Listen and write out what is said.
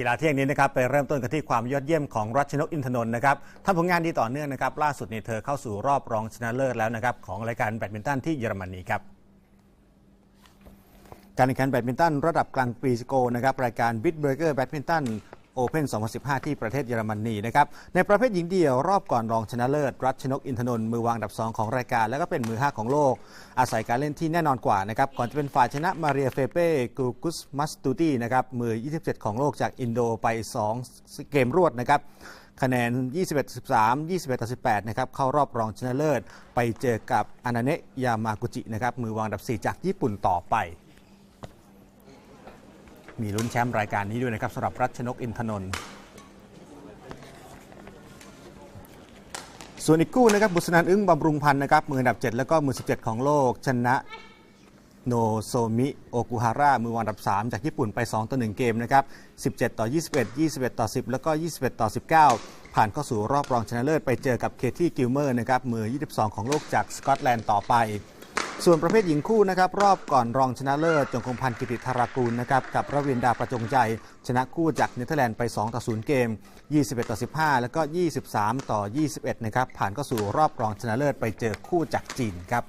กีฬาเที่ยงนี้นะครับไปเริ่มต้นกันที่ความยอดเยี่ยมของรัชนกอินทนนท์นะครับทำผลงานดีต่อเนื่องนะครับ ล่าสุดนี่เธอเข้าสู่รอบรองชนะเลิศแล้วนะครับของรายการแบดมินตันที่เยอรมนีครับการแข่งขันแบดมินตันระดับกลางปีโกนะครับรายการบิดเบอร์เกอร์แบดมินตัน โอเพ่น2015 ที่ประเทศเยอรมนีนะครับ ในประเภทหญิงเดี่ยวรอบก่อนรองชนะเลิศ รัชนกอินทนนท์มือวางอันดับ 2 ของรายการ แล้วก็เป็นมือ 5 ของโลก อาศัยการเล่นที่แน่นอนกว่านะครับ ก่อนจะเป็นฝ่ายชนะมาเรียเฟเป้กูกุสมัสตูตี้นะครับ มือ 27 ของโลกจากอินโดไป 2 เกมรวดนะครับคะแนน 21 13 21ต่อ18 นะครับ เข้ารอบรองชนะเลิศ ไปเจอกับอานาเนะยามากุจินะครับ มือวางอันดับ 4 จากญี่ปุ่นต่อไป มีลุ้นแชมป์รายการนี้ด้วยนะครับสำหรับรัชนกอินทนนท์ส่วนอีกคู่นะครับบุษนันอึ้งบำรุงพันธ์นะครับมืออันดับ 7 แล้วก็มือ 17 ของโลก ชนะโนโซมิโอกุฮาร่ามือวันดับ 3 จากญี่ปุ่นไป 2 ต่อ 1 เกมนะครับ 17 ต่อ 21 21 ต่อ 10 แล้วก็ 21 ต่อ 19 ผ่านเข้าสู่รอบรองชนะเลิศไปเจอกับเคที่กิลเมอร์นะครับมือ 22 ของโลกจากสกอตแลนด์ต่อไป ส่วนประเภทหญิงคู่นะครับ รอบก่อนรองชนะเลิศจงคงพันธ์กิติธารากูลนะครับกับระวินดาประจงใจ ชนะคู่จากเนเธอร์แลนด์ไป 2 ต่อ 0 เกม 21 ต่อ 15 แล้วก็ 23 ต่อ 21 นะครับผ่านเข้าสู่รอบรองชนะเลิศไปเจอคู่จากจีนครับ